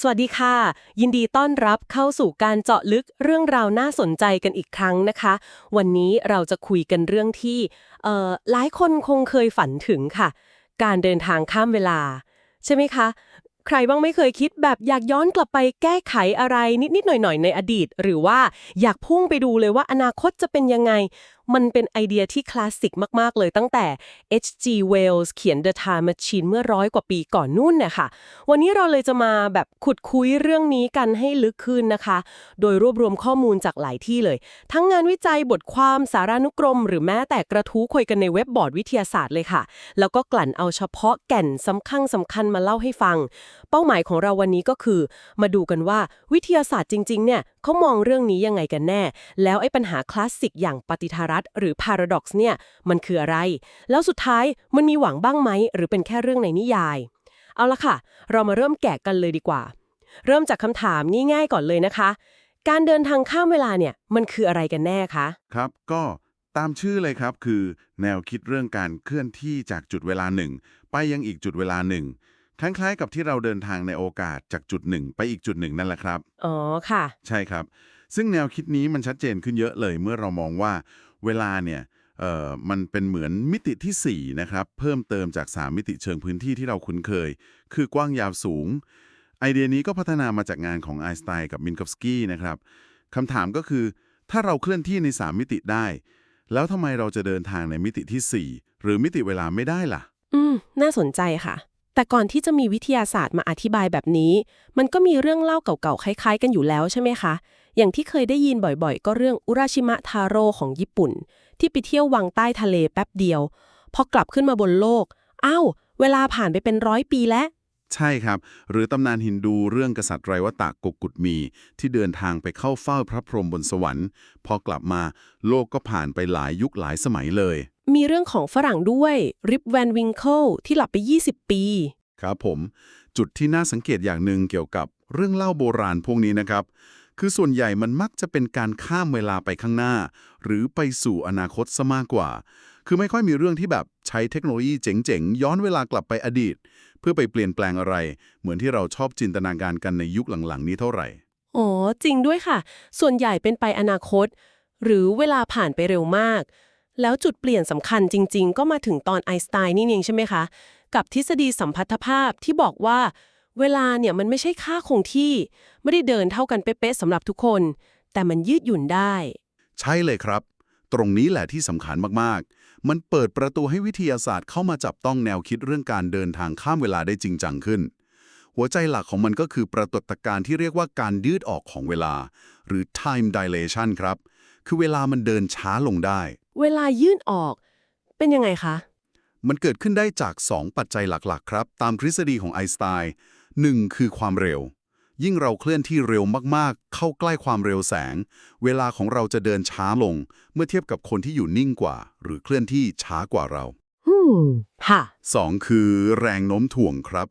สวัสดีค่ะ ยินดีต้อนรับเข้าสู่การเจาะลึกเรื่องราวน่าสนใจกันอีกครั้งนะคะ วันนี้เราจะคุยกันเรื่องที่เอ่อหลายคนคงเคยฝันถึงค่ะ การเดินทางข้ามเวลา ใช่ไหมคะ ใครบ้างไม่เคยคิดแบบอยากย้อนกลับไปแก้ไขอะไรนิดๆหน่อยๆ ในอดีต หรือว่าอยากพุ่งไปดูเลยว่าอนาคตจะเป็นยังไง มันเป็นไอเดียที่คลาสสิกมาก ๆ เลยตั้งแต่ H.G. Wells เขียน The Time Machine เมื่อร้อยกว่าปีก่อนนู่นเนี่ยค่ะวันนี้เราเลยจะมาแบบขุดคุยเรื่องนี้กันให้ลึกขึ้นนะคะ โดยรวบรวมข้อมูลจากหลายที่เลย ทั้งงานวิจัยบทความสารานุกรม หรือแม้แต่กระทู้คุยกันในเว็บบอร์ดวิทยาศาสตร์เลยค่ะ แล้วก็กลั่นเอาเฉพาะแก่นสำคัญสำคัญมาเล่าให้ฟัง เป้าหมายของเราวันนี้ก็คือ มาดูกันว่าวิทยาศาสตร์จริงๆเนี่ย เขามองเรื่องนี้ยังไงกันแน่ แล้วไอ้ปัญหาคลาสสิกอย่างปฏิทารัตหรือ paradox เนี่ยมันคืออะไร แล้วสุดท้ายมันมีหวังบ้างไหมหรือเป็นแค่เรื่องในนิยาย เอาละค่ะ เรามาเริ่มแกะกันเลยดีกว่า เริ่มจากคำถามง่ายๆก่อนเลยนะคะ การเดินทางข้ามเวลาเนี่ยมันคืออะไรกันแน่คะครับก็ตามชื่อเลยครับคือ แนวคิดเรื่องการเคลื่อนที่จากจุดเวลาหนึ่งไปยังอีกจุดเวลาหนึ่ง คล้ายๆ กับที่เราเดินทางในโอกาสจากจุดหนึ่งไปอีกจุดหนึ่งนั่นแหละครับ อ๋อค่ะ ใช่ครับ ซึ่งแนวคิดนี้มันชัดเจนขึ้นเยอะเลยเมื่อเรามองว่าเวลาเนี่ยเอ่อมันเป็นเหมือนมิติที่ 4 นะครับ เพิ่มเติมจาก 3 มิติเชิงพื้นที่ที่เราคุ้นเคย คือกว้างยาวสูง ไอเดียนี้ก็พัฒนามาจากงานของไอน์สไตน์กับมินคอฟสกี้นะครับคำถามก็คือถ้าเราเคลื่อนที่ใน 3 มิติได้ แล้วทำไมเราจะเดินทางในมิติทีสี่4 หรือมิติเวลาไม่ได้ล่ะ อืม น่าสนใจค่ะ แต่ก่อนที่จะมีวิทยาศาสตร์มาอธิบายแบบนี้ มันก็มีเรื่องเล่าเก่าๆ คล้ายๆ กันอยู่แล้วใช่ไหมคะ อย่างที่เคยได้ยินบ่อยๆ ก็เรื่องอุราชิมะทาโร่ของญี่ปุ่น ที่ไปเที่ยววังใต้ทะเลแป๊บเดียว พอกลับขึ้นมาบนโลก อ้าว เวลาผ่านไปเป็นร้อยปีแล้วใช่ครับ หรือตำนานฮินดูเรื่องกษัตริย์ไรวตะกกุฎมี ที่เดินทางไปเข้าเฝ้าพระพรหมบนสวรรค์ พอกลับมาโลกก็ผ่านไปหลายยุคหลายสมัยเลย มีเรื่องของฝรั่งด้วยริปแวนวิงเคิลที่หลับไป 20 ปี ครับผม จุดที่น่าสังเกตอย่างหนึ่งเกี่ยวกับเรื่องเล่าโบราณพวกนี้นะครับ คือส่วนใหญ่มันมักจะเป็นการข้ามเวลาไปข้างหน้า หรือไปสู่อนาคตซะมากกว่า คือไม่ค่อยมีเรื่องที่แบบใช้เทคโนโลยีเจ๋งๆ ย้อนเวลากลับไปอดีต เพื่อไปเปลี่ยนแปลงอะไร เหมือนที่เราชอบจินตนาการกันในยุคหลังๆ นี้เท่าไหร่อ๋อจริงด้วยค่ะ ส่วนใหญ่เป็นไปอนาคต หรือเวลาผ่านไปเร็วมาก แล้วจุดเปลี่ยนสำคัญจริง ๆ ก็มาถึงตอนไอน์สไตน์นี่เองใช่ไหมคะ กับทฤษฎีสัมพัทธภาพที่บอกว่า เวลาเนี่ยมันไม่ใช่ค่าคงที่ ไม่ได้เดินเท่ากันเป๊ะๆสำหรับทุกคน แต่มันยืดหยุ่นได้ ใช่เลยครับ ตรงนี้แหละที่สำคัญมากๆ มันเปิดประตูให้วิทยาศาสตร์เข้ามาจับต้องแนวคิดเรื่องการเดินทางข้ามเวลาได้จริงจังขึ้น หัวใจหลักของมันก็คือปรากฏการณ์ที่เรียกว่าการยืดออกของเวลา หรือ time dilation ครับ คือเวลามันเดินช้าลงได้ เวลายื่นออก เป็นยังไงคะ มันเกิดขึ้นได้จาก 2 ปัจจัยหลักๆ ครับ ตามทฤษฎีของไอน์สไตน์หนึ่งคือความเร็ว ยิ่งเราเคลื่อนที่เร็วมากๆ เข้าใกล้ความเร็วแสง เวลาของเราจะเดินช้าลง เมื่อเทียบกับคนที่อยู่นิ่งกว่า หรือเคลื่อนที่ช้ากว่าเราอืมค่ะ 2 คือแรงโน้มถ่วงครับ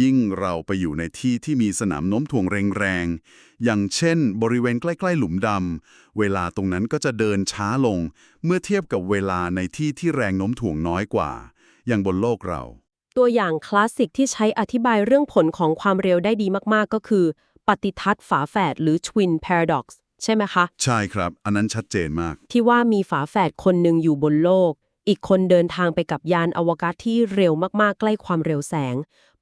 ยิ่งเราไปอยู่ในที่ที่มีสนามโน้มถ่วงแรงๆ อย่างเช่น บริเวณใกล้ ๆ หลุมดำ เวลาตรงนั้นก็จะเดินช้าลง เมื่อเทียบกับเวลาในที่ที่แรงโน้มถ่วงน้อยกว่า อย่างบนโลกเรา ตัวอย่างคลาสสิกที่ใช้อธิบายเรื่องผลของความเร็วได้ดีมากๆ ก็คือ ปฏิทัศน์ฝาแฝดหรือ Twin Paradox ใช่ไหมคะ ใช่ครับ อันนั้นชัดเจนมาก ที่ว่ามีฝาแฝดคนหนึ่งอยู่บนโลก อีกคนเดินทางไปกับยานอวกาศที่เร็วมากๆ ใกล้ความเร็วแสง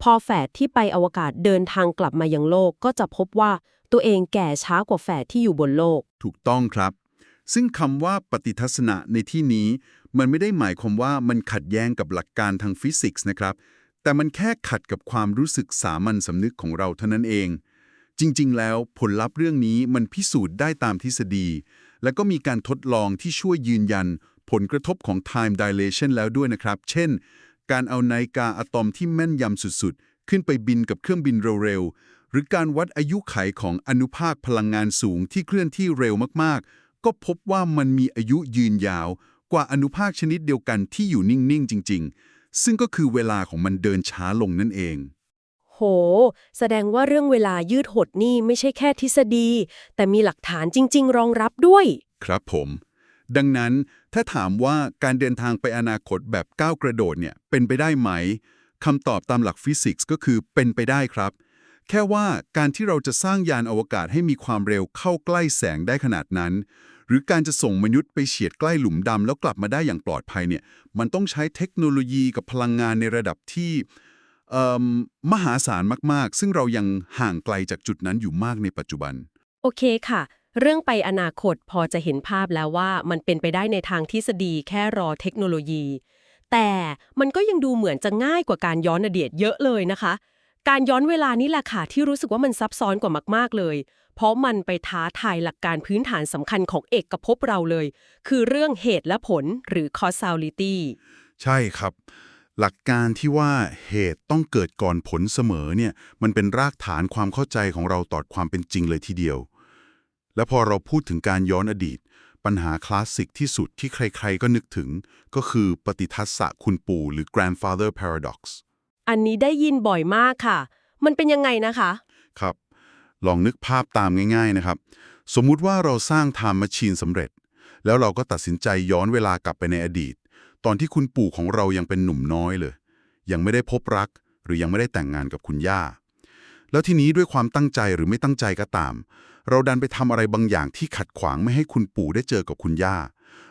พอแฝดที่ไปอวกาศเดินทางกลับมายังโลกก็จะพบว่าตัวเองแก่ช้ากว่าแฝดที่อยู่บนโลก ถูกต้องครับ ซึ่งคำว่าปฏิทัศนะในที่นี้ มันไม่ได้หมายความว่ามันขัดแย้งกับหลักการทางฟิสิกส์นะครับ แต่มันแค่ขัดกับความรู้สึกสามัญสำนึกของเราเท่านั้นเอง จริง ๆ แล้วผลลัพธ์เรื่องนี้มันพิสูจน์ได้ตามทฤษฎี และก็มีการทดลองที่ช่วยยืนยัน ผลกระทบของ time dilation แล้วด้วยนะครับ เช่น การเอานาฬิกาอะตอมที่แม่นยำสุดๆ ขึ้นไปบินกับเครื่องบินเร็วๆ หรือการวัดอายุไขของอนุภาคพลังงานสูงที่เคลื่อนที่เร็วมากๆ ก็พบว่ามันมีอายุยืนยาว กว่าอนุภาคชนิดเดียวกันที่อยู่นิ่งๆ จริง ๆ ซึ่งก็คือเวลาของมันเดินช้าลงนั่นเองโห แสดงว่าเรื่องเวลายืดหดนี่ไม่ใช่แค่ทฤษฎี แต่มีหลักฐานจริง ๆ รองรับด้วย ครับผม ดังนั้นถ้าถามว่าการเดินทางไปอนาคตแบบก้าวกระโดดเนี่ยเป็นไปได้ไหมคำตอบตามหลักฟิสิกส์ก็คือเป็นไปได้ครับ แค่ว่าการที่เราจะสร้างยานอวกาศให้มีความเร็วเข้าใกล้แสงได้ขนาดนั้น หรือการจะส่งมนุษย์ไปเฉียดใกล้หลุมดำแล้วกลับมาได้อย่างปลอดภัยเนี่ยมันต้องใช้เทคโนโลยีกับพลังงานในระดับที่มหาศาลมาก ๆ ซึ่งเรายังห่างไกลจากจุดนั้นอยู่มากในปัจจุบัน โอเคค่ะ เรื่องไปอนาคตพอจะเห็นภาพแล้วว่ามันเป็นไปได้ในทางทฤษฎีแค่รอเทคโนโลยี แต่มันก็ยังดูเหมือนจะง่ายกว่าการย้อนอดีตเยอะเลยนะคะ การย้อนเวลานี่แหละค่ะที่รู้สึกว่ามันซับซ้อนกว่ามากๆเลย เพราะมันไปท้าทายหลักการพื้นฐานสำคัญของเอกภพเราเลย คือเรื่องเหตุและผลหรือ causality ใช่ครับ หลักการที่ว่าเหตุต้องเกิดก่อนผลเสมอเนี่ยมันเป็นรากฐานความเข้าใจของเราต่อความเป็นจริงเลยทีเดียว และพอเราพูดถึงการย้อนอดีต ปัญหาคลาสสิกที่สุดที่ใครๆก็นึกถึง ก็คือปฏิทัศสะคุณปู่หรือ grandfather paradox อันนี้ได้ยินบ่อยมากค่ะ มันเป็นยังไงนะคะ ครับ ลองนึกภาพตามง่าย ๆนะครับ สมมุติว่าเราสร้าง time machine สำเร็จ แล้วเราก็ตัดสินใจย้อนเวลากลับไปในอดีต ตอนที่คุณปู่ของเรายังเป็นหนุ่มน้อยเลย ยังไม่ได้พบรัก หรือยังไม่ได้แต่งงานกับคุณย่า แล้วทีนี้ด้วยความตั้งใจหรือไม่ตั้งใจก็ตาม เราดันไปทำอะไรบางอย่างที่ขัดขวางไม่ให้คุณปู่ได้เจอกับคุณย่า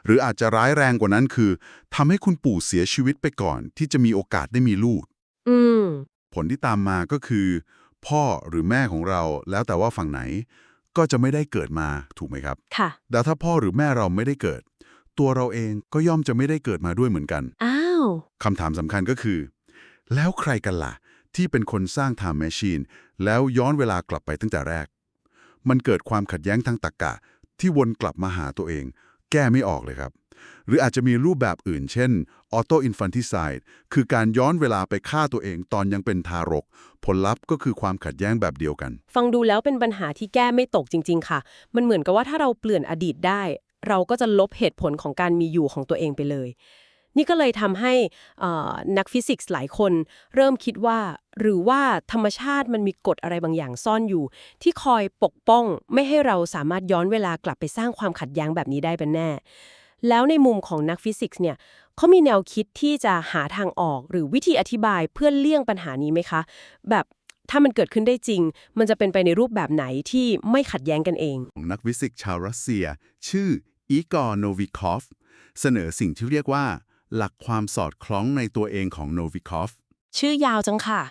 หรืออาจจะร้ายแรงกว่านั้นคือทำให้คุณปู่เสียชีวิตไปก่อน ที่จะมีโอกาสได้มีลูก อืม ผลที่ตามมาก็คือ พ่อหรือแม่ของเราแล้วแต่ว่าฝั่งไหน ก็จะไม่ได้เกิดมาถูกไหมครับค่ะแต่ถ้าพ่อหรือแม่เราไม่ได้เกิด ตัวเราเองก็ย่อมจะไม่ได้เกิดมาด้วยเหมือนกันอ้าว คำถามสำคัญก็คือ แล้วใครกันล่ะ ที่เป็นคนสร้าง time machine แล้วย้อนเวลากลับไปตั้งแต่แรก มันเกิดความขัดแย้งทางตรรกะ ที่วนกลับมาหาตัวเอง แก้ไม่ออกเลยครับ หรืออาจจะมีรูปแบบอื่น เช่น auto infanticide คือการย้อนเวลาไปฆ่าตัวเองตอนยังเป็นทารก ผลลัพธ์ก็คือความขัดแย้งแบบเดียวกัน ฟังดูแล้วเป็นปัญหาที่แก้ไม่ตกจริง ๆ ค่ะ มันเหมือนกับว่าถ้าเราเปลี่ยนอดีตได้ เราก็จะลบเหตุผลของการมีอยู่ของตัวเองไปเลย นี่ก็เลยทำให้นักฟิสิกส์หลายคน เริ่มคิดว่า หรือว่าธรรมชาติมันมีกฎอะไรบางอย่างซ่อนอยู่ ที่คอยปกป้องไม่ให้เราสามารถย้อนเวลากลับไปสร้างความขัดแย้งแบบนี้ได้เป็นแน่ แล้วในมุมของนักฟิสิกส์เนี่ยเขามีแนวคิดที่จะหาทางออกหรือวิธีอธิบายเพื่อเลี่ยงปัญหานี้ไหมคะ แบบถ้ามันเกิดขึ้นได้จริง มันจะเป็นไปในรูปแบบไหนที่ไม่ขัดแย้งกันเอง นักฟิสิกส์ชาวรัสเซีย ชื่ออีกอร์โนวิคอฟ เสนอสิ่งที่เรียกว่า หลักความสอดคล้องในตัวเองของโนวิคอฟชื่อยาวจังค่ะ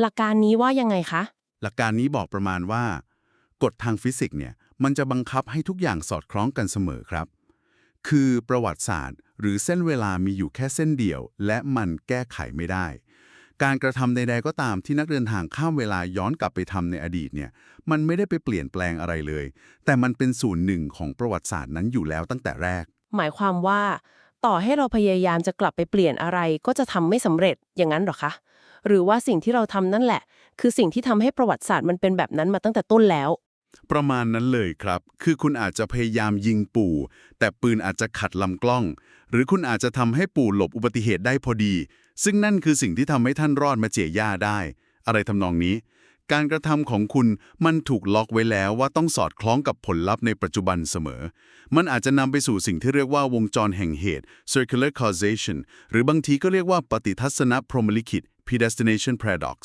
หลักการนี้ว่ายังไงคะ หลักการนี้บอกประมาณว่า กฎทางฟิสิกส์เนี่ย มันจะบังคับให้ทุกอย่างสอดคล้องกันเสมอครับ คือประวัติศาสตร์ หรือเส้นเวลามีอยู่แค่เส้นเดียว และมันแก้ไขไม่ได้ การกระทำใด ๆ ก็ตามที่นักเดินทางข้ามเวลาย้อนกลับไปทำในอดีตเนี่ย มันไม่ได้ไปเปลี่ยนแปลงอะไรเลย แต่มันเป็นส่วนหนึ่งของประวัติศาสตร์นั้นอยู่แล้วตั้งแต่แรก หมายความว่า ต่อให้เราพยายามจะกลับไปเปลี่ยนอะไรก็จะทำไม่สำเร็จอย่างนั้นหรอคะ หรือว่าสิ่งที่เราทำนั่นแหละ คือสิ่งที่ทำให้ประวัติศาสตร์มันเป็นแบบนั้นมาตั้งแต่ต้นแล้ว ประมาณนั้นเลยครับ คือคุณอาจจะพยายามยิงปู่ แต่ปืนอาจจะขัดลำกล้อง หรือคุณอาจจะทำให้ปู่หลบอุบัติเหตุได้พอดี ซึ่งนั่นคือสิ่งที่ทำให้ท่านรอดมาเจียย่าได้ อะไรทำนองนี้ การกระทำของคุณมันถูกล็อกไว้แล้วว่าต้องสอดคล้องกับผลลัพธ์ในปัจจุบันเสมอ มันอาจจะนำไปสู่สิ่งที่เรียกว่าวงจรแห่งเหตุ circular causation หรือบางทีก็เรียกว่าปฏิทัศนพรหมลิขิต predestination paradox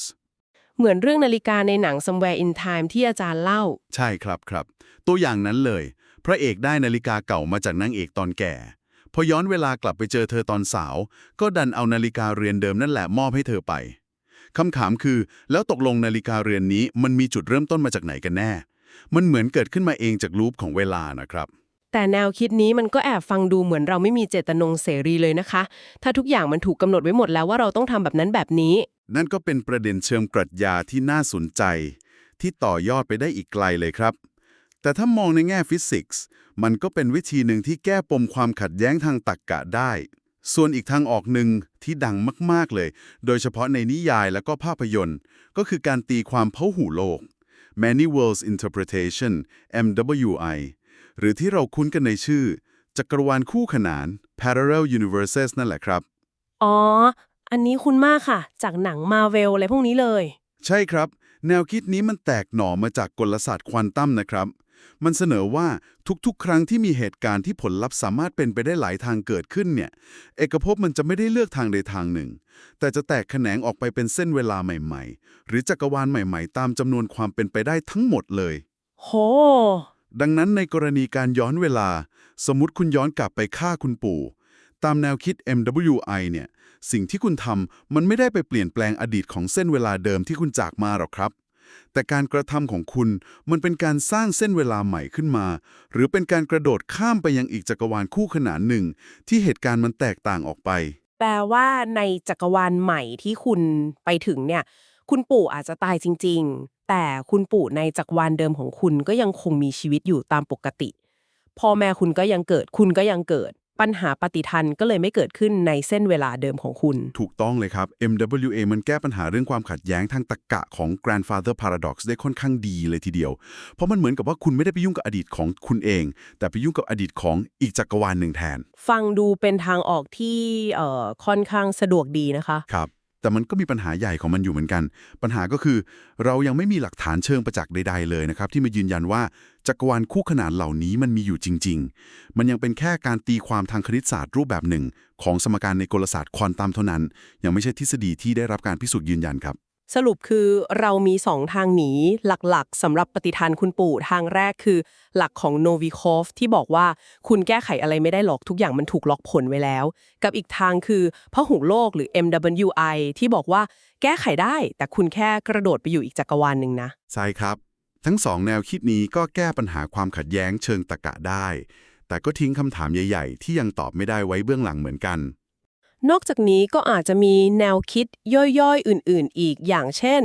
เหมือนเรื่องนาฬิกาในหนัง Somewhere in Time ที่อาจารย์เล่า ใช่ครับครับ ตัวอย่างนั้นเลย พระเอกได้นาฬิกาเก่ามาจากนางเอกตอนแก่ พอย้อนเวลากลับไปเจอเธอตอนสาว ก็ดันเอานาฬิกาเรือนเดิมนั่นแหละมอบให้เธอไป คำถามคือ แล้วตกลงนาฬิกาเรือนนี้มันมีจุดเริ่มต้นมาจากไหนกันแน่ มันเหมือนเกิดขึ้นมาเองจากลูปของเวลานะครับแต่แนวคิดนี้มันก็แอบฟังดูเหมือนเราไม่มีเจตนงเสรีเลยนะคะ ถ้าทุกอย่างมันถูกกำหนดไว้หมดแล้วว่าเราต้องทำแบบนั้นแบบนี้ นั่นก็เป็นประเด็นเชิงปรัชญาที่น่าสนใจ ที่ต่อยอดไปได้อีกไกลเลยครับ แต่ถ้ามองในแง่ฟิสิกส์ มันก็เป็นวิธีหนึ่งที่แก้ปมความขัดแย้งทางตรรกกะได้ ส่วนอีกทางออกหนึ่งที่ดังมากๆเลย โดยเฉพาะในนิยายและก็ภาพยนตร์ ก็คือการตีความเพ้าหูโลก Many Worlds Interpretation MWI หรือที่เราคุ้นกันในชื่อ จักรวาลคู่ขนาน Parallel Universes นั่นแหละครับ อ๋อ อันนี้คุณมากค่ะ จากหนังมาเวลอะไรพวกนี้เลย ใช่ครับ แนวคิดนี้มันแตกหน่อมาจากกลศาสตร์ควอนตัมนะครับ มันเสนอว่าทุกๆ ครั้งที่มีเหตุการณ์ที่ผลลัพธ์สามารถเป็นไปได้หลายทางเกิดขึ้นเนี่ย เอกภพมันจะไม่ได้เลือกทางใดทางหนึ่ง แต่จะแตกแขนงออกไปเป็นเส้นเวลาใหม่ ๆ หรือจักรวาลใหม่ๆ ตามจำนวนความเป็นไปได้ทั้งหมดเลย โหดังนั้นในกรณีการย้อนเวลา สมมติคุณย้อนกลับไปฆ่าคุณปู่ ตามแนวคิด MWI เนี่ย สิ่งที่คุณทำมันไม่ได้ไปเปลี่ยนแปลงอดีตของเส้นเวลาเดิมที่คุณจากมาหรอกครับ แต่การกระทำของคุณมันเป็นการสร้างเส้นเวลาใหม่ขึ้นมา หรือเป็นการกระโดดข้ามไปยังอีกจักรวาลคู่ขนานหนึ่ง ที่เหตุการณ์มันแตกต่างออกไป แปลว่าในจักรวาลใหม่ที่คุณไปถึงเนี่ย คุณปู่อาจจะตายจริง ๆ แต่คุณปู่ในจักรวาลเดิมของคุณก็ยังคงมีชีวิตอยู่ตามปกติพ่อแม่คุณก็ยังเกิด คุณก็ยังเกิด ปัญหาปฏิทันก็เลยไม่เกิดขึ้นในเส้นเวลาเดิมของคุณ ถูกต้องเลยครับ MWA มันแก้ปัญหาเรื่องความขัดแย้งทางตรรกะของ grandfather paradox ได้ค่อนข้างดีเลยทีเดียว เพราะมันเหมือนกับว่าคุณไม่ได้ไปยุ่งกับอดีตของคุณเอง แต่ไปยุ่งกับอดีตของอีกจักรวาลหนึ่งแทน ฟังดูเป็นทางออกที่เอ่อค่อนข้างสะดวกดีนะคะ ครับ แต่มันก็มีปัญหาใหญ่ของมันอยู่เหมือนกัน ปัญหาก็คือ เรายังไม่มีหลักฐานเชิงประจักษ์ใด ๆ เลยนะครับที่มายืนยันว่า จักรวาลคู่ขนานเหล่านี้มันมีอยู่จริง ๆ มันยังเป็นแค่การตีความทางคณิตศาสตร์รูปแบบหนึ่ง ของสมการในกลศาสตร์ควอนตัมเท่านั้น ยังไม่ใช่ทฤษฎีที่ได้รับการพิสูจน์ยืนยันครับสรุปคือเรามีสองทางหนีหลักๆสำหรับปฏิทานคุณปู่ทางแรกคือ หลักของโนวิคอฟที่บอกว่าคุณแก้ไขอะไรไม่ได้หรอกทุกอย่างมันถูกล็อกผลไว้แล้ว กับอีกทางคือพหุโลกหรือ MWI ที่บอกว่าแก้ไขได้ แต่คุณแค่กระโดดไปอยู่อีกจักรวาลหนึ่งนะ ใช่ครับ ทั้งสองแนวคิดนี้ก็แก้ปัญหาความขัดแย้งเชิงตรกะได้ แต่ก็ทิ้งคำถามใหญ่ ๆ ที่ยังตอบไม่ได้ไว้เบื้องหลังเหมือนกัน นอกจากนี้ก็อาจจะมีแนวคิดย่อยๆ อื่นๆ อีกอย่างเช่น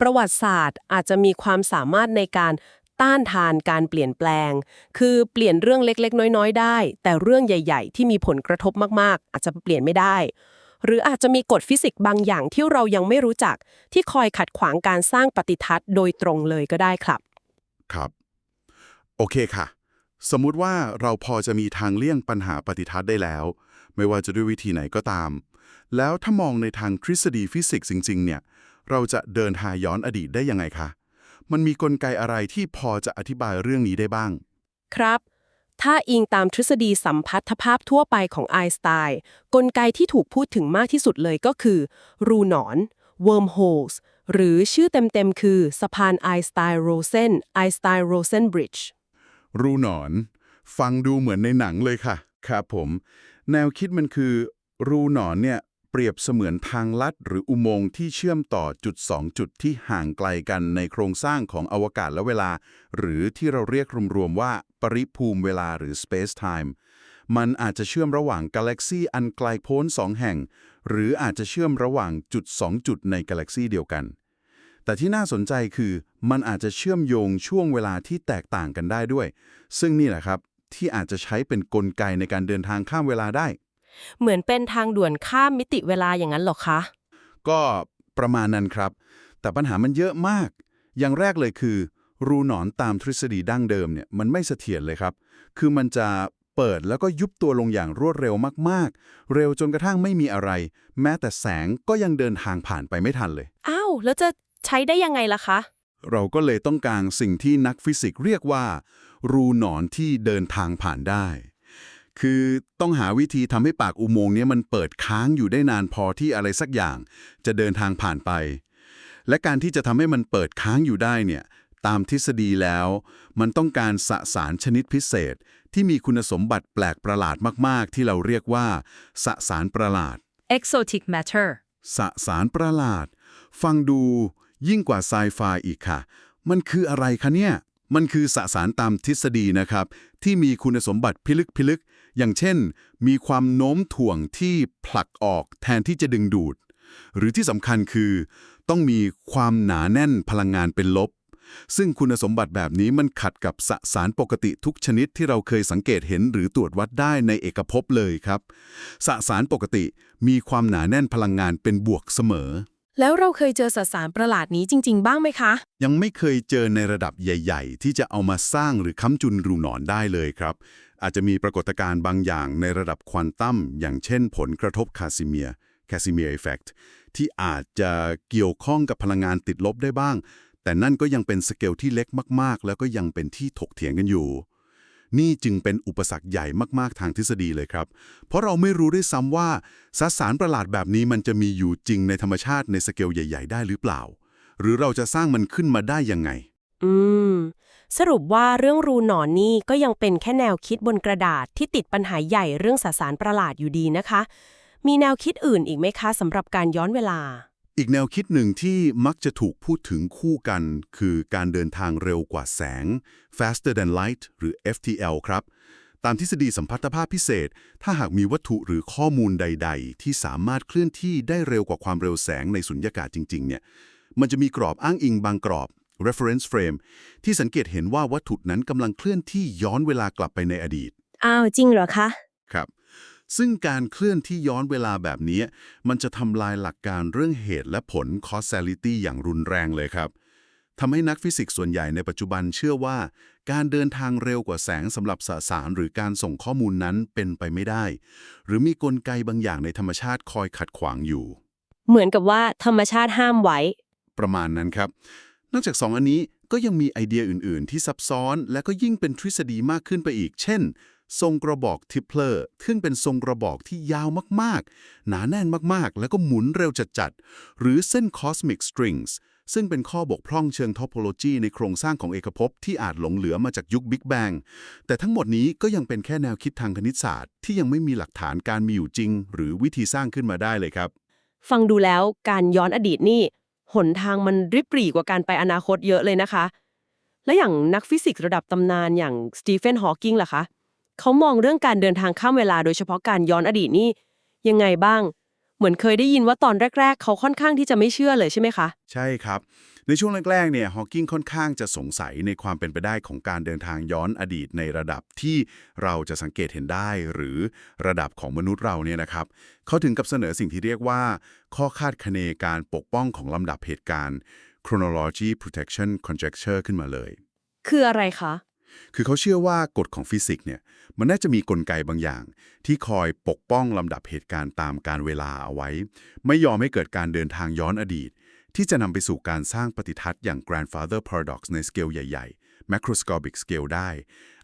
ประวัติศาสตร์อาจจะมีความสามารถในการต้านทานการเปลี่ยนแปลง คือเปลี่ยนเรื่องเล็กๆ น้อยๆ ได้ แต่เรื่องใหญ่ ๆ ที่มีผลกระทบมากๆ อาจจะเปลี่ยนไม่ได้ หรืออาจจะมีกฎฟิสิกส์บางอย่างที่เรายังไม่รู้จัก ที่คอยขัดขวางการสร้างปฏิทัศน์โดยตรงเลยก็ได้ครับ ครับ โอเคค่ะ สมมุติว่าเราพอจะมีทางเลี่ยงปัญหาปฏิทัศน์ได้แล้ว ไม่ว่าจะด้วยวิธีไหนก็ตาม แล้วถ้ามองในทางทฤษฎีฟิสิกส์จริง ๆ เนี่ย เราจะเดินหาย้อนอดีตได้ยังไงคะมันมีกลไกอะไรที่พอจะอธิบายเรื่องนี้ได้บ้าง ครับ ถ้าอิงตามทฤษฎีสัมพัทธภาพทั่วไปของไอน์สไตน์กลไกที่ถูกพูดถึงมากที่สุดเลยก็คือ รูหนอน wormholes หรือชื่อเต็มๆ คือ สะพานไอน์สไตน์โรเซนไอน์สไตน์โรเซนบริดจ์รูหนอน ฟังดูเหมือนในหนังเลยค่ะ ครับผม แนวคิดมันคือ รูหนอนเนี่ย รียบเสมือนทางลัดหรืออุโมงค์ที่เชื่อมต่อจุดสองจุดที่ห่างไกลกันในโครงสร้างของอวกาศและเวลา หรือที่เราเรียกรวมๆว่าปริภูมิเวลาหรือ space time มันอาจจะเชื่อมระหว่างกาแล็กซีอันไกลโพ้นสองแห่ง หรืออาจจะเชื่อมระหว่างจุดสองจุดในกาแล็กซีเดียวกัน แต่ที่น่าสนใจคือมันอาจจะเชื่อมโยงช่วงเวลาที่แตกต่างกันได้ด้วย ซึ่งนี่แหละครับที่อาจจะใช้เป็นกลไกในการเดินทางข้ามเวลาได้ เหมือนเป็นทางด่วนข้ามมิติเวลาอย่างนั้นเหรอคะ ก็ประมาณนั้นครับ แต่ปัญหามันเยอะมาก อย่างแรกเลยคือ รูหนอนตามทฤษฎีดั้งเดิมเนี่ยมันไม่เสถียรเลยครับ คือมันจะเปิดแล้วก็ยุบตัวลงอย่างรวดเร็วมากๆ เร็วจนกระทั่งไม่มีอะไร แม้แต่แสงก็ยังเดินทางผ่านไปไม่ทันเลย อ้าว แล้วจะใช้ได้ยังไงล่ะคะ เราก็เลยต้องการสิ่งที่นักฟิสิกส์เรียกว่า รูหนอนที่เดินทางผ่านได้ คือต้องหาวิธีทำให้ปากอุโมงค์เนี้มันเปิดค้างอยู่ได้นานพอที่อะไรสักอย่าง จะเดินทางผ่านไป และการที่จะทำให้มันเปิดค้างอยู่ได้เนี่ยตามทฤษฎีแล้ว มันต้องการสสารชนิดพิเศษ ที่มีคุณสมบัติแปลกประหลาดมาก ๆ ที่เราเรียกว่า สสารประหลาด exotic matter สสารประหลาด ฟังดูยิ่งกว่าไซไฟอีกค่ะ มันคืออะไรคะเนี่ย มันคือสสารตามทฤษฎีนะครับ ที่มีคุณสมบัติพิลึกพิลึก อย่างเช่น มีความโน้มถ่วงที่ผลักออกแทนที่จะดึงดูด หรือที่สำคัญคือ ต้องมีความหนาแน่นพลังงานเป็นลบ ซึ่งคุณสมบัติแบบนี้มันขัดกับสสารปกติทุกชนิดที่เราเคยสังเกตเห็นหรือตรวจวัดได้ในเอกภพเลยครับสสารปกติมีความหนาแน่นพลังงานเป็นบวกเสมอแล้วเราเคยเจอสสารประหลาดนี้จริง ๆ บ้างไหมคะ ยังไม่เคยเจอในระดับใหญ่ ๆ ที่จะเอามาสร้างหรือค้ำจุนรูหนอนได้เลยครับ อาจจะมีปรากฏการณ์บางอย่างในระดับควอนตัมอย่างเช่นผลกระทบคาซิเมียคาซิเมียเอฟเฟกที่อาจจะเกี่ยวข้องกับพลังงานติดลบได้บ้างแแต่นั่นก็ยังเป็นสเกลที่เล็กมาก ๆ แล้วก็ยังเป็นที่ถกเถียงกันอยู่ นี่จึงเป็นอุปสรรคใหญ่มากๆทางทฤษฎีเลยครับ เพราะเราไม่รู้ด้วยซ้ำว่าสสารประหลาดแบบนี้มันจะมีอยู่จริงในธรรมชาติในสเกลใหญ่ ๆ ได้หรือเปล่า หรือเราจะสร้างมันขึ้นมาได้ยังไง อืม สรุปว่าเรื่องรูหนอนนี่ก็ยังเป็นแค่แนวคิดบนกระดาษที่ติดปัญหาใหญ่เรื่องสสารประหลาดอยู่ดีนะคะ มีแนวคิดอื่นอีกไหมคะสำหรับการย้อนเวลา อีกแนวคิดหนึ่งที่มักจะถูกพูดถึงคู่กัน คือการเดินทางเร็วกว่าแสง faster than light หรือ FTL ครับ ตามทฤษฎีสัมพัทธภาพพิเศษ ถ้าหากมีวัตถุหรือข้อมูลใด ๆ ที่สามารถเคลื่อนที่ได้เร็วกว่าความเร็วแสงในสุญญากาศจริง ๆ เนี่ยมันจะมีกรอบอ้างอิงบางกรอบ reference frame ที่สังเกตเห็นว่าวัตถุนั้นกำลังเคลื่อนที่ย้อนเวลากลับไปในอดีต อ้าวจริงเหรอคะ ครับ ซึ่งการเคลื่อนที่ย้อนเวลาแบบนี้ มันจะทำลายหลักการเรื่องเหตุและผล causality อย่างรุนแรงเลยครับทำให้นักฟิสิกส์ส่วนใหญ่ในปัจจุบันเชื่อว่า การเดินทางเร็วกว่าแสงสำหรับสสารหรือการส่งข้อมูลนั้นเป็นไปไม่ได้ หรือมีกลไกบางอย่างในธรรมชาติคอยขัดขวางอยู่ เหมือนกับว่าธรรมชาติห้ามไว้ ประมาณนั้นครับ นอกจากสองอันนี้ก็ยังมีไอเดียอื่น ๆ ที่ซับซ้อนและก็ยิ่งเป็นทฤษฎีมากขึ้นไปอีก เช่น ทรงกระบอกทิปเพลอร์ซึ่งเป็นทรงกระบอกที่ยาวมาก ๆ หนาแน่นมาก ๆ แล้วก็หมุนเร็วจัด ๆ หรือเส้น cosmic strings ซึ่งเป็นข้อบกพร่องเชิงท o โ o โลจีในโครงสร้างของเอกภพที่อาจหลงเหลือมาจากยุคบิ๊กแบงแต่ทั้งหมดนี้ก็ยังเป็นแค่แนวคิดทางคณิตศาสตร์ ที่ยังไม่มีหลักฐานการมีอยู่จริง หรือวิธีสร้างขึ้นมาได้เลยครับ ฟังดูแล้วการย้อนอดีตนี่ หนทางมันริบหรี่กว่าการไปอนาคตเยอะเลยนะคะ และอย่างนักฟิสิกส์ระดับตำนานอย่างสตีเฟนฮอว์กิงล่ะคะเขามองเรื่องการเดินทางข้ามเวลาโดยเฉพาะการย้อนอดีตนี่ยังไงบ้าง เหมือนเคยได้ยินว่าตอนแรก ๆ เขาค่อนข้างที่จะไม่เชื่อเลยใช่ไหมคะ ใช่ครับ ในช่วงแรกๆเนี่ยฮอว์กิงค่อนข้างจะสงสัยในความเป็นไปได้ของการเดินทางย้อนอดีตในระดับที่เราจะสังเกตเห็นได้ หรือระดับของมนุษย์เราเนี่ยนะครับ เขาถึงกับเสนอสิ่งที่เรียกว่า ข้อคาดคะเนการปกป้องของลำดับเหตุการณ์ chronology protection conjecture ขึ้นมาเลย คืออะไรคะ คือเขาเชื่อว่ากฎของฟิสิกส์เนี่ยมันน่าจะมีกลไกบางอย่าง ที่คอยปกป้องลำดับเหตุการณ์ตามการเวลาเอาไว้ ไม่ยอมให้เกิดการเดินทางย้อนอดีต ที่จะนำไปสู่การสร้างปฏิทัศน์อย่าง grandfather paradox ในสเกลใหญ่ๆ macroscopic scale ได้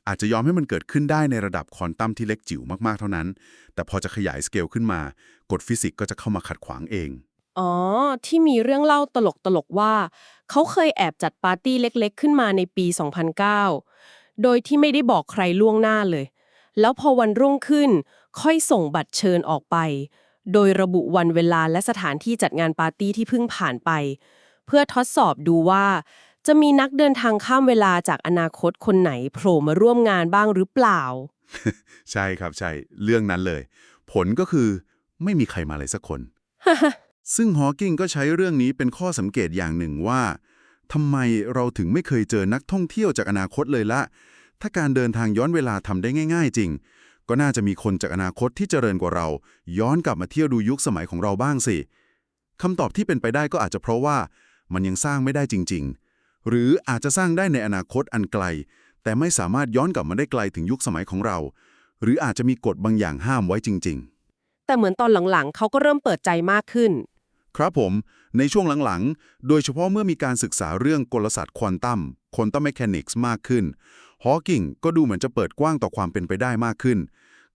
อาจจะยอมให้มันเกิดขึ้นได้ในระดับควอนตัมที่เล็กจิ๋วมากๆเท่านั้น แต่พอจะขยายสเกลขึ้นมากฎฟิสิกส์ก็จะเข้ามาขัดขวางเองอ๋อ ที่มีเรื่องเล่าตลกๆว่า เขาเคยแอบจัดปาร์ตี้เล็กๆ ขึ้นมาในปี 2009 โดยที่ไม่ได้บอกใครล่วงหน้าเลย แล้วพอวันรุ่งขึ้น ค่อยส่งบัตรเชิญออกไป โดยระบุวันเวลาและสถานที่จัดงานปาร์ตี้ที่เพิ่งผ่านไป เพื่อทดสอบดูว่า จะมีนักเดินทางข้ามเวลาจากอนาคตคนไหนโผล่มาร่วมงานบ้างหรือเปล่า ใช่ครับใช่เรื่องนั้นเลย ผลก็คือไม่มีใครมาเลยสักคน ซึ่งฮอว์กิงก็ใช้เรื่องนี้เป็นข้อสังเกตอย่างหนึ่งว่า ทำไมเราถึงไม่เคยเจอนักท่องเที่ยวจากอนาคตเลยละ ถ้าการเดินทางย้อนเวลาทำได้ง่าย ๆ จริง ก็น่าจะมีคนจากอนาคตที่เจริญกว่าเรา ย้อนกลับมาเที่ยวดูยุคสมัยของเราบ้างสิคำตอบที่เป็นไปได้ก็อาจจะเพราะว่ามันยังสร้างไม่ได้จริง ๆ หรืออาจจะสร้างได้ในอนาคตอันไกล แต่ไม่สามารถย้อนกลับมาได้ไกลถึงยุคสมัยของเรา หรืออาจจะมีกฎบางอย่างห้ามไว้จริง ๆ แต่เหมือนตอนหลังๆ เขาก็เริ่มเปิดใจมากขึ้น ครับผม ในช่วงหลังๆ โดยเฉพาะเมื่อมีการศึกษาเรื่องกลศาสตร์ควอนตัมควอนตัมเมคานิกส์มากขึ้นฮอว์กิงก็ดูเหมือนจะเปิดกว้างต่อความเป็นไปได้มากขึ้น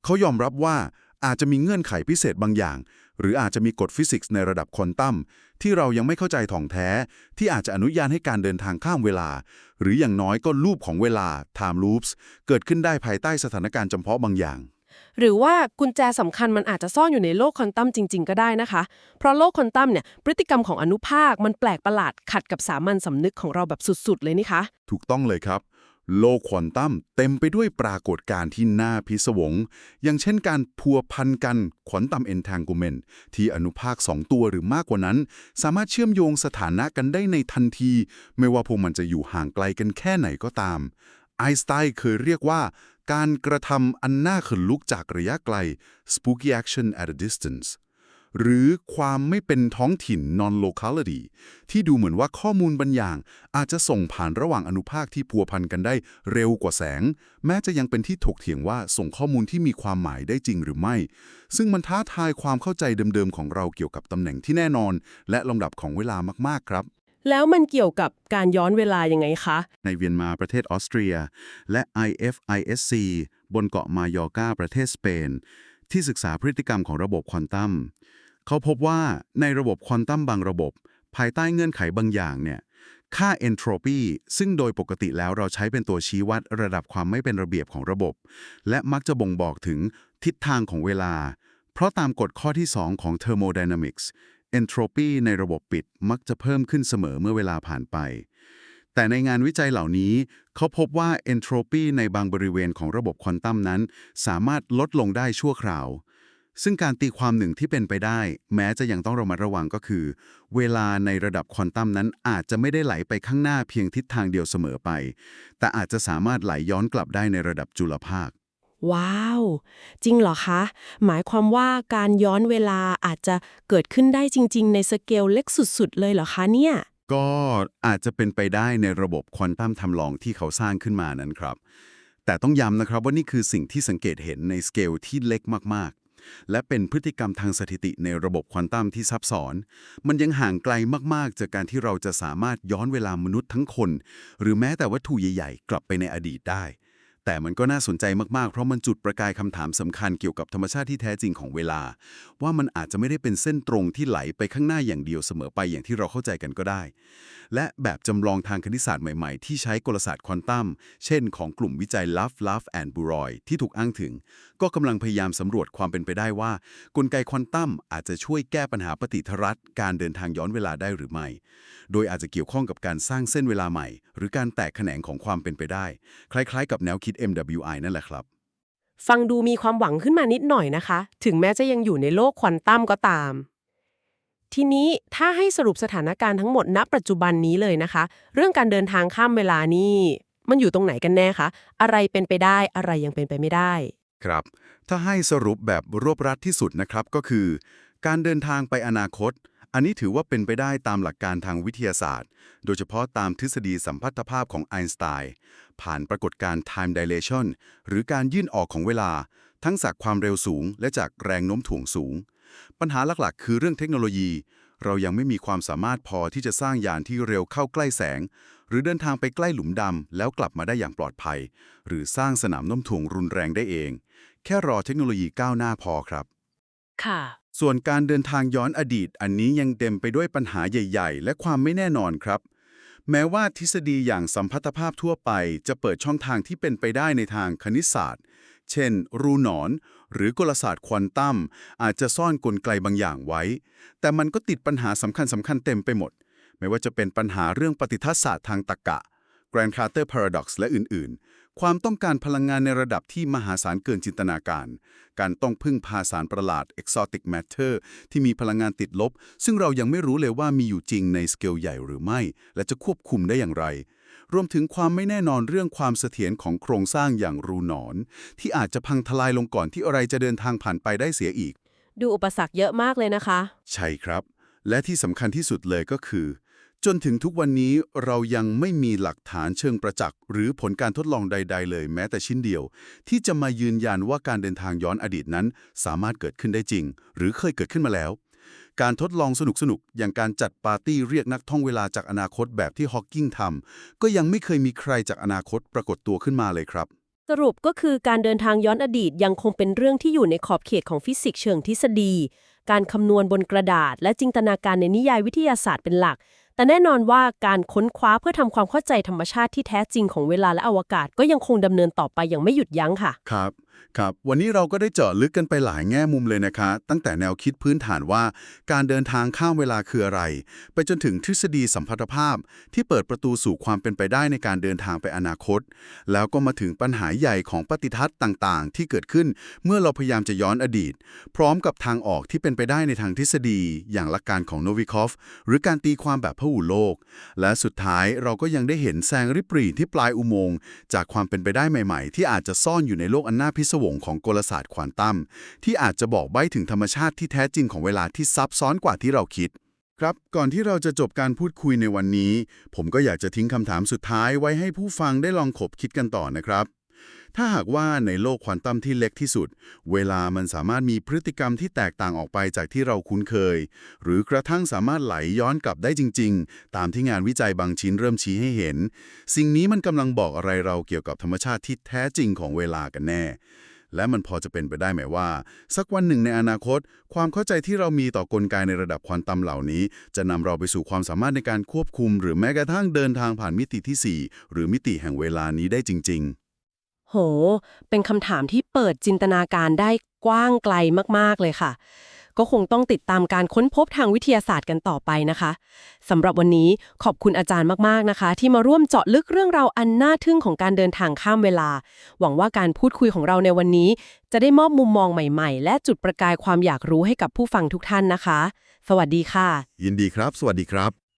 เขายอมรับว่าอาจจะมีเงื่อนไขพิเศษบางอย่าง หรืออาจจะมีกฎฟิสิกส์ในระดับควอนตัมที่เรายังไม่เข้าใจถ่องแท้ ที่อาจจะอนุญาตให้การเดินทางข้ามเวลา หรืออย่างน้อยก็ลูปของเวลา time loops เกิดขึ้นได้ภายใต้สถานการณ์จำเพาะบางอย่าง หรือว่ากุญแจสำคัญมันอาจจะซ่อนอยู่ในโลกควอนตัมจริง ๆ ก็ได้นะคะ เพราะโลกควอนตัมเนี่ยพฤติกรรมของอนุภาคมันแปลกประหลาดขัดกับสามัญสำนึกของเราแบบสุดๆ เลยนี่คะถูกต้องเลยครับโลกควอนตัมเต็มไปด้วยปรากฏการณ์ที่น่าพิศวง อย่างเช่นการพัวพันกันควอนตัมเอนทางกูเมนที่อนุภาค 2 ตัวหรือมากกว่านั้น สามารถเชื่อมโยงสถานะกันได้ในทันที ไม่ว่าพวกมันจะอยู่ห่างไกลกันแค่ไหนก็ตาม ไอสไตน์เคยเรียกว่า การกระทำอันน่าขนลุกจากระยะไกล spooky action at a distance หรือความไม่เป็นท้องถิ่น non-locality ที่ดูเหมือนว่าข้อมูลบางอย่าง อาจจะส่งผ่านระหว่างอนุภาคที่พัวพันกันได้เร็วกว่าแสง แม้จะยังเป็นที่ถกเถียงว่าส่งข้อมูลที่มีความหมายได้จริงหรือไม่ ซึ่งมันท้าทายความเข้าใจเดิมๆของเราเกี่ยวกับตำแหน่งที่แน่นอน และลำดับของเวลามากๆครับ แล้วมันเกี่ยวกับการย้อนเวลายังไงคะ ในเวียนมาประเทศออสเตรีย และ IFISC บนเกาะมายอร์กาประเทศสเปน ที่ศึกษาพฤติกรรมของระบบควอนตัมเขาพบว่าในระบบควอนตัมบางระบบ ภายใต้เงื่อนไขบางอย่างเนี่ยค่า entropy ซึ่งโดยปกติแล้วเราใช้เป็นตัวชี้วัดระดับความไม่เป็นระเบียบของระบบ และมักจะบ่งบอกถึงทิศทางของเวลา เพราะตามกฎข้อที่ 2 ของ thermodynamics entropy ในระบบปิดมักจะเพิ่มขึ้นเสมอเมื่อเวลาผ่านไป แต่ในงานวิจัยเหล่านี้ เขาพบว่า entropy ในบางบริเวณของระบบควอนตัมนั้น สามารถลดลงได้ชั่วคราว ซึ่งการตีความหนึ่งที่เป็นไปได้ แม้จะยังต้องระมัดระวังก็คือ เวลาในระดับควอนตัมนั้นอาจจะไม่ได้ไหลไปข้างหน้าเพียงทิศทางเดียวเสมอไป แต่อาจจะสามารถไหลย้อนกลับได้ในระดับจุลภาค ว้าว จริงเหรอคะ หมายความว่าการย้อนเวลาอาจจะเกิดขึ้นได้จริง ๆ ในสเกลเล็กสุด ๆ เลยเหรอคะเนี่ย ก็อาจจะเป็นไปได้ในระบบควอนตัมทำลองที่เขาสร้างขึ้นมานั้นครับ แต่ต้องย้ำนะครับว่านี่คือสิ่งที่สังเกตเห็นในสเกลที่เล็กมากๆ และเป็นพฤติกรรมทางสถิติในระบบควอนตัมที่ซับซ้อน มันยังห่างไกลมากๆ จากการที่เราจะสามารถย้อนเวลามนุษย์ทั้งคน หรือแม้แต่วัตถุใหญ่ๆ กลับไปในอดีตได้ แต่มันก็น่าสนใจมากๆ เพราะมันจุดประกายคำถามสำคัญเกี่ยวกับธรรมชาติที่แท้จริงของเวลา ว่ามันอาจจะไม่ได้เป็นเส้นตรงที่ไหลไปข้างหน้าอย่างเดียวเสมอไปอย่างที่เราเข้าใจกันก็ได้ และแบบจำลองทางคณิตศาสตร์ใหม่ๆ ที่ใช้กลศาสตร์ควอนตัม เช่นของกลุ่มวิจัย Love Love and b u r o y ที่ถูกอ้างถึง ก็กำลังพยายามสำรวจความเป็นไปได้ว่า กลไกควอนตัมอาจจะช่วยแก้ปัญหาปฏิทรัตการเดินทางย้อนเวลาได้หรือไม่ โดยอาจจะเกี่ยวข้องกับการสร้างเส้นเวลาใหม่ หรือการแตกแขนงของความเป็นไปได้ คล้าย ๆ กับแนวคิด MWI นั่นแหละครับ ฟังดูมีความหวังขึ้นมานิดหน่อยนะคะ ถึงแม้จะยังอยู่ในโลกควอนตัมก็ตาม ทีนี้ถ้าให้สรุปสถานการณ์ทั้งหมดณ ปัจจุบันนี้เลยนะคะ เรื่องการเดินทางข้ามเวลานี่ มันอยู่ตรงไหนกันแน่คะ อะไรเป็นไปได้อะไรยังเป็นไปไม่ได้ ครับ ถ้าให้สรุปแบบรวบรัดที่สุดนะครับก็คือ การเดินทางไปอนาคต อันนี้ถือว่าเป็นไปได้ตามหลักการทางวิทยาศาสตร์ โดยเฉพาะตามทฤษฎีสัมพัทธภาพของไอน์สไตน์ผ่านปรากฏการณ์ time dilation หรือการยื่นออกของเวลา ทั้งจากความเร็วสูง และจากแรงโน้มถ่วงสูง ปัญหาหลักๆ คือเรื่องเทคโนโลยี เรายังไม่มีความสามารถพอที่จะสร้างยานที่เร็วเข้าใกล้แสง หรือเดินทางไปใกล้หลุมดำแล้วกลับมาได้อย่างปลอดภัย หรือสร้างสนามโน้มถ่วงรุนแรงได้เอง แค่รอเทคโนโลยีก้าวหน้าพอครับ ค่ะ ส่วนการเดินทางย้อนอดีต อันนี้ยังเต็มไปด้วยปัญหาใหญ่ ๆ และความไม่แน่นอนครับ แม้ว่าทฤษฎีอย่างสัมพัทธภาพทั่วไปจะเปิดช่องทางที่เป็นไปได้ในทางคณิตศาสตร์ เช่น รูหนอน หรือกลศาสตร์ควอนตัมอาจจะซ่อนกลไกบางอย่างไว้ แต่มันก็ติดปัญหาสำคัญสำคัญๆเต็มไปหมด ไม่ว่าจะเป็นปัญหาเรื่องปฏิทัศน์ศาสตร์ทางตรรกะ Grand Carter Paradox และอื่นๆ ความต้องการพลังงานในระดับที่มหาศาลเกินจินตนาการ การต้องพึ่งพาสารประหลาด Exotic Matter ที่มีพลังงานติดลบ ซึ่งเรายังไม่รู้เลยว่ามีอยู่จริงในสเกลใหญ่หรือไม่ และจะควบคุมได้อย่างไร รวมถึงความไม่แน่นอนเรื่องความเสถียรของโครงสร้างอย่างรูหนอน ที่อาจจะพังทลายลงก่อนที่อะไรจะเดินทางผ่านไปได้เสียอีก ดูอุปสรรคเยอะมากเลยนะคะ ใช่ครับ และที่สำคัญที่สุดเลยก็คือ จนถึงทุกวันนี้เรายังไม่มีหลักฐานเชิงประจักษ์ หรือผลการทดลองใด ๆ เลย แม้แต่ชิ้นเดียว ที่จะมายืนยันว่าการเดินทางย้อนอดีตนั้น สามารถเกิดขึ้นได้จริง หรือเคยเกิดขึ้นมาแล้ว การทดลองสนุกๆอย่างการจัดปาร์ตี้เรียกนักท่องเวลาจากอนาคตแบบที่ฮอว์กิงทำก็ยังไม่เคยมีใครจากอนาคตปรากฏตัวขึ้นมาเลยครับ สรุปก็คือการเดินทางย้อนอดีตยังคงเป็นเรื่องที่อยู่ในขอบเขตของฟิสิกส์เชิงทฤษฎี การคำนวณบนกระดาษ และจินตนาการในนิยายวิทยาศาสตร์เป็นหลัก แต่แน่นอนว่าการค้นคว้าเพื่อทำความเข้าใจธรรมชาติที่แท้จริงของเวลาและอวกาศก็ยังคงดำเนินต่อไปอย่างไม่หยุดยั้งค่ะ ครับครับ วันนี้เราก็ได้เจาะลึกกันไปหลายแง่มุมเลยนะคะ ตั้งแต่แนวคิดพื้นฐานว่า การเดินทางข้ามเวลาคืออะไร ไปจนถึงทฤษฎีสัมพัทธภาพ ที่เปิดประตูสู่ความเป็นไปได้ในการเดินทางไปอนาคต แล้วก็มาถึงปัญหาใหญ่ของปฏิทัศน์ต่างๆ ที่เกิดขึ้นเมื่อเราพยายามจะย้อนอดีต พร้อมกับทางออกที่เป็นไปได้ในทางทฤษฎี อย่างหลักการของโนวิคอฟหรือการตีความแบบพหุโลก และสุดท้ายเราก็ยังได้เห็นแสงริบหรี่ที่ปลายอุโมงค์จากความเป็นไปได้ใหม่ ๆ ที่อาจจะซ่อนอยู่ในโลกอันน่าพิศวงของกลศาสตร์ควอนตัมที่อาจจะบอกใบ้ถึงธรรมชาติที่แท้จริงของเวลาที่ซับซ้อนกว่าที่เราคิด ครับ ก่อนที่เราจะจบการพูดคุยในวันนี้ ผมก็อยากจะทิ้งคำถามสุดท้ายไว้ให้ผู้ฟังได้ลองขบคิดกันต่อนะครับ ถ้าหากว่าในโลกควอนตัมที่เล็กที่สุด เวลามันสามารถมีพฤติกรรมที่แตกต่างออกไปจากที่เราคุ้นเคย หรือกระทั่งสามารถไหลย้อนกลับได้จริง ๆ ตามที่งานวิจัยบางชิ้นเริ่มชี้ให้เห็น สิ่งนี้มันกำลังบอกอะไรเราเกี่ยวกับธรรมชาติที่แท้จริงของเวลากันแน่และมันพอจะเป็นไปได้ไหมว่า สักวันหนึ่งในอนาคต ความเข้าใจที่เรามีต่อกลไกในระดับควอนตัมเหล่านี้ จะนำเราไปสู่ความสามารถในการควบคุม หรือแม้กระทั่งเดินทางผ่านมิติที่ 4 หรือมิติแห่งเวลานี้ได้จริง ๆ โห เป็นคำถามที่เปิดจินตนาการได้กว้างไกลมาก ๆ เลยค่ะ ก็คงต้องติดตามการค้นพบทางวิทยาศาสตร์กันต่อไปนะคะสำหรับวันนี้ขอบคุณอาจารย์มาก ๆ นะคะ ที่มาร่วมเจาะลึกเรื่องราวอันน่าทึ่งของการเดินทางข้ามเวลา หวังว่าการพูดคุยของเราในวันนี้ จะได้มอบมุมมองใหม่ ๆ และจุดประกายความอยากรู้ให้กับผู้ฟังทุกท่านนะคะ สวัสดีค่ะ ยินดีครับ สวัสดีครับ